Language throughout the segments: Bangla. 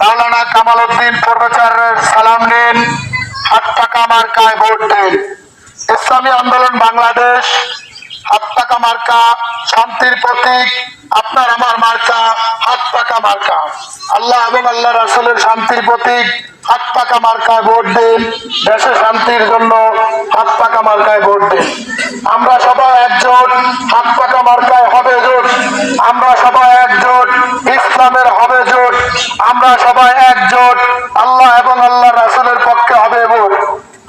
মাওলানা কামাল উদ্দিন প্রফেসরের সালাম নিন হাত পাকা মার্কায় ভোট দিন। ইসলামী আন্দোলন বাংলাদেশ হাত পাকা মার্কা, শান্তির প্রতীক, আপনার আমার মার্কা হাত পাকা মার্কা। আল্লাহ এবং আল্লাহ রাসুলের শান্তির প্রতীক হাত পাকা মার্কায় ভোট দিন, দেশে শান্তির জন্য হাত পাকা মার্কায় ভোট দিন। আমরা সবাই একজোট হাত পাকা মার্কায় হবে জোট। আমরা সবাই একজোট আমরা সবাই একজোট। আল্লাহ এবং আল্লাহ রাসুলের পক্ষে হবে ভোট।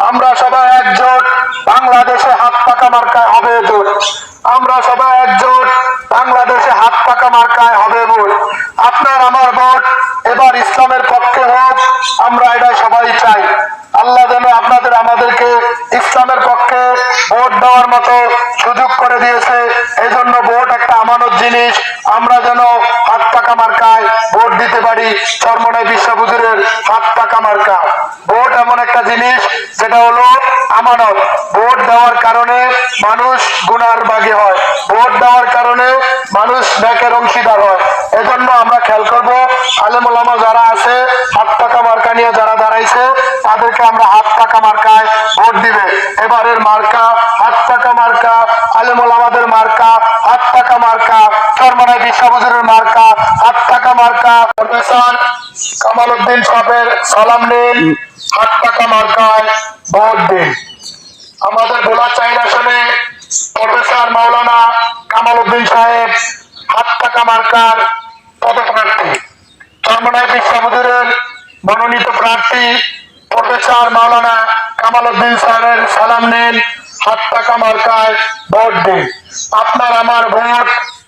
আমরা সবাই একজোট, বাংলাদেশে হাত পাকা মার্কায় হবে ভোট। আমরা সবাই একজোট, বাংলাদেশে হাত পাকা মার্কায় হবে ভোট। আপনার আমার ভোট, এবার ইসলামের পক্ষে হোক, আমরা এটা সবাই চাই। আল্লাহ যেন আপনাদের আমাদেরকে ইসলামের পক্ষে ভোট দেওয়ার মতো সুযোগ করে দিয়েছে। এই জন্য ভোট একটা আমানত জিনিস। আমরা যেন দিতে পারি। চরমনায় বিশ্ববুজুরের হাত পাকা মার্কা। ভোট এমন একটা জিনিস হলো আমানত। ভোট দেওয়ার কারণে মানুষ গুনার বাগে হয়। ভোট দেওয়ার কারণে মানুষ ব্যাকের অংশীদার হয়। এজন্য আমরা খেয়াল করব যারা আছে, হাত পাকা মার্কা নিয়ে যারা দাঁড়াইছে, তাদেরকে আমরা হাত পাকা মার্কায় ভোট দিবে। এবারের মার্কা, হাত পাকা মার্কা আলেমুল মার্কা, হাত পাকা মার্কা চরমনায় বিশ্ববুজুরের মার্কা, হাত মার্কা প্রফেসর কামাল উদ্দিন সাহেবের সালাম নিন হাত পাকা মার্কায় ভোট দিন। আমাদের ভোলা চাইর আসনে প্রফেসর মাওলানা কামাল উদ্দিন সাহেব হাত পাকা মার্কার পদপ্রার্থী। চরমনায় বিশ্ববুজুরের মনোনীত প্রার্থী প্রফেসর মাওলানা কামাল উদ্দিন সাহেবের সালাম নিন হাত পাকা মার্কায় ভোট দিন। আপনার আমার ভোট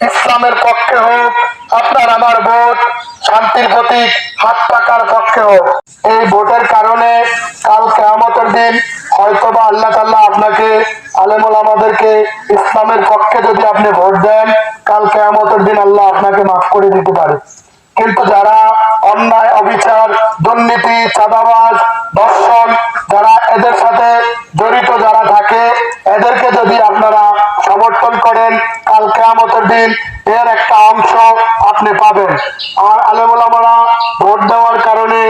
ইসলামের পক্ষে হোক, আপনার আমার ভোট, শান্তির প্রতীক, হাত পাকার পক্ষে হোক। এই ভোটের কারণে কাল কেয়ামতের দিন হয়তোবা আল্লাহ তাল্লাহ আপনাকে, আলেমুল আমাদেরকে ইসলামের পক্ষে যদি আপনি ভোট দেন, কাল কেয়ামতের দিন আল্লাহ আপনাকে মাফ করে দিতে পারে। কিন্তু যারা অন্যায়, অবিচার, দুর্নীতি, চাঁদাবাজ দর্শন কাল কেয়ামতের দিন এর একটা অংশ আপনি পাবেন। আর আলেমুলামারা ভোট দেওয়ার কারণে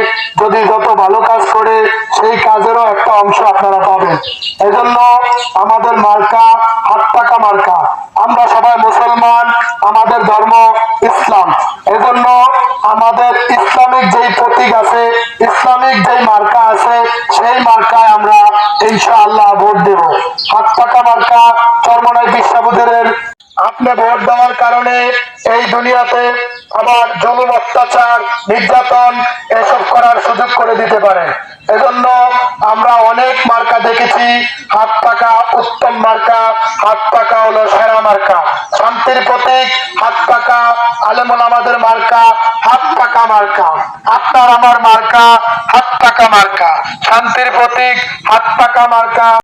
যদি যত ভালো কাজ করে, সেই কাজেরও একটা অংশ আপনারা পাবেন। এজন্য আমাদের মার্কা হাত টাকা মার্কা। আমরা সবাই মুসলমান, আমাদের ধর্ম ইসলাম। এজন্য আমাদের ইসলামিক যেই প্রতীক আছে, ইসলামিক যেই মার্কা আছে, সেই মার্কায় আমরা ইনশাআল্লাহ ভোট দেব। হাত পাকা মার্কা চরমনাই বিশ্বাবুদের আপনি ভোট দেওয়ার কারণে এই দুনিয়াতে আবার জলম, অত্যাচার, নির্যাতন এসব করার সুযোগ করে দিতে পারে। এজন্য আমরা অনেক মার্কা দেখেছি, হাত পাকা উত্তম মার্কা, হাত পাকা হলো সেরা মার্কা। শান্তির প্রতীক, হাত পাকা আলেমুল আমাদের মার্কা, হাত পাকা মার্কা। আপনার আমার মার্কা, হাত পাকা মার্কা। শান্তির প্রতীক, হাত পাকা মার্কা।